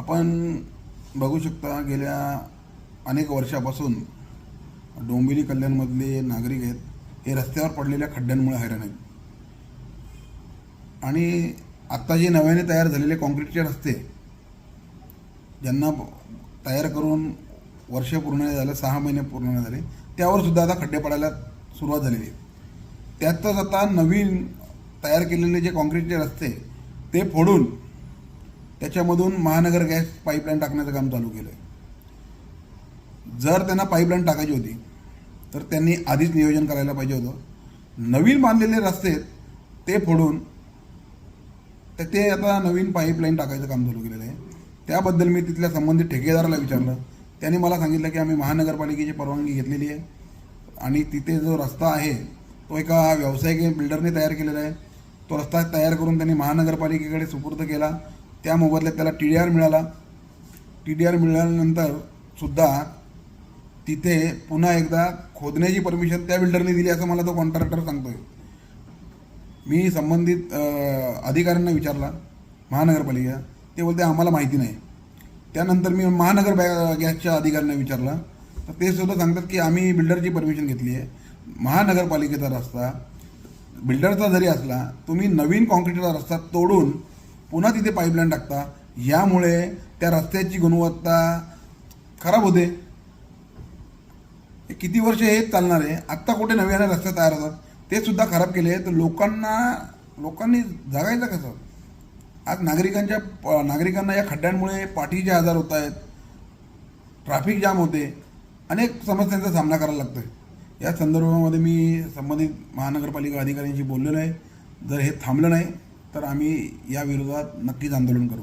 आपण बघू शकता गेल्या अनेक वर्षापासून डोंबिवली कल्याणमधले नागरिक आहेत. हे रस्त्यावर पडलेल्या खड्ड्यांमुळे हैराण आहेत. आणि आत्ता जे नव्याने तयार झालेले कॉन्क्रीटचे रस्ते ज्यांना तयार करून वर्ष पूर्ण नाही झालं सहा महिने पूर्ण नाही झाले त्यावर सुद्धा आता खड्डे पडायला सुरुवात झालेली आहे त्यातच आता नवीन तयार केलेले जे कॉन्क्रीटचे रस्ते ते फोडून त्याच्यामधून महानगर गॅस पाईपलाईन टाकण्याचं काम चालू केलं आहे जर त्यांना पाईपलाईन टाकायची होती तर त्यांनी आधीच नियोजन करायला पाहिजे होतं. नवीन बांधलेले रस्ते आहेत, ते फोडून तर ते आता नवीन पाईपलाईन टाकायचं काम चालू केलेलं आहे. त्याबद्दल मी तिथल्या संबंधित ठेकेदाराला विचारलं. त्यांनी मला सांगितलं की आम्ही महानगरपालिकेची परवानगी घेतलेली आहे आणि तिथे जो रस्ता आहे तो एका व्यावसायिक बिल्डरने तयार केलेला आहे. तो रस्ता तयार करून त्यांनी महानगरपालिकेकडे सुपूर्द केला. त्या मोबदल्यात त्याला टी डी आर मिळाला. टी डी आर मिळाल्यानंतर सुद्धा तिथे पुन्हा एकदा खोदण्याची परमिशन त्या बिल्डरने दिली असं मला तो कॉन्ट्रॅक्टर सांगतोय. मी संबंधित अधिकाऱ्यांना विचारला महानगरपालिका. ते बोलते आम्हाला माहिती नाही. त्यानंतर मी महानगर बॅ गॅसच्या अधिकाऱ्यांना विचारला. तर ते सुद्धा सांगतात की आम्ही बिल्डरची परमिशन घेतली आहे. महानगरपालिकेचा रस्ता बिल्डरचा जरी असला तुम्ही नवीन कॉन्क्रीटचा रस्ता तोडून पुन्हा तिथे पाईपलाईन टाकता. यामुळे त्या रस्त्याची गुणवत्ता खराब होते. किती वर्ष हे चालणार आहे? आत्ता कुठे नव्याने रस्ते तयार होतात? ते सुद्धा खराब केले. तर लोकांना लोकांनी जगायचं कसं? आज नागरिकांच्या नागरिकांना या खड्ड्यांमुळे पाठीचे आजार होत आहेत. ट्रॅफिक जाम होते. अनेक समस्यांचा सामना करायला लागतोय. या संदर्भामध्ये मी संबंधित महानगरपालिका अधिकाऱ्यांशी बोललेलो आहे. जर हे थांबलं नाही तर आम्ही या विरोधात नक्कीच आंदोलन करू.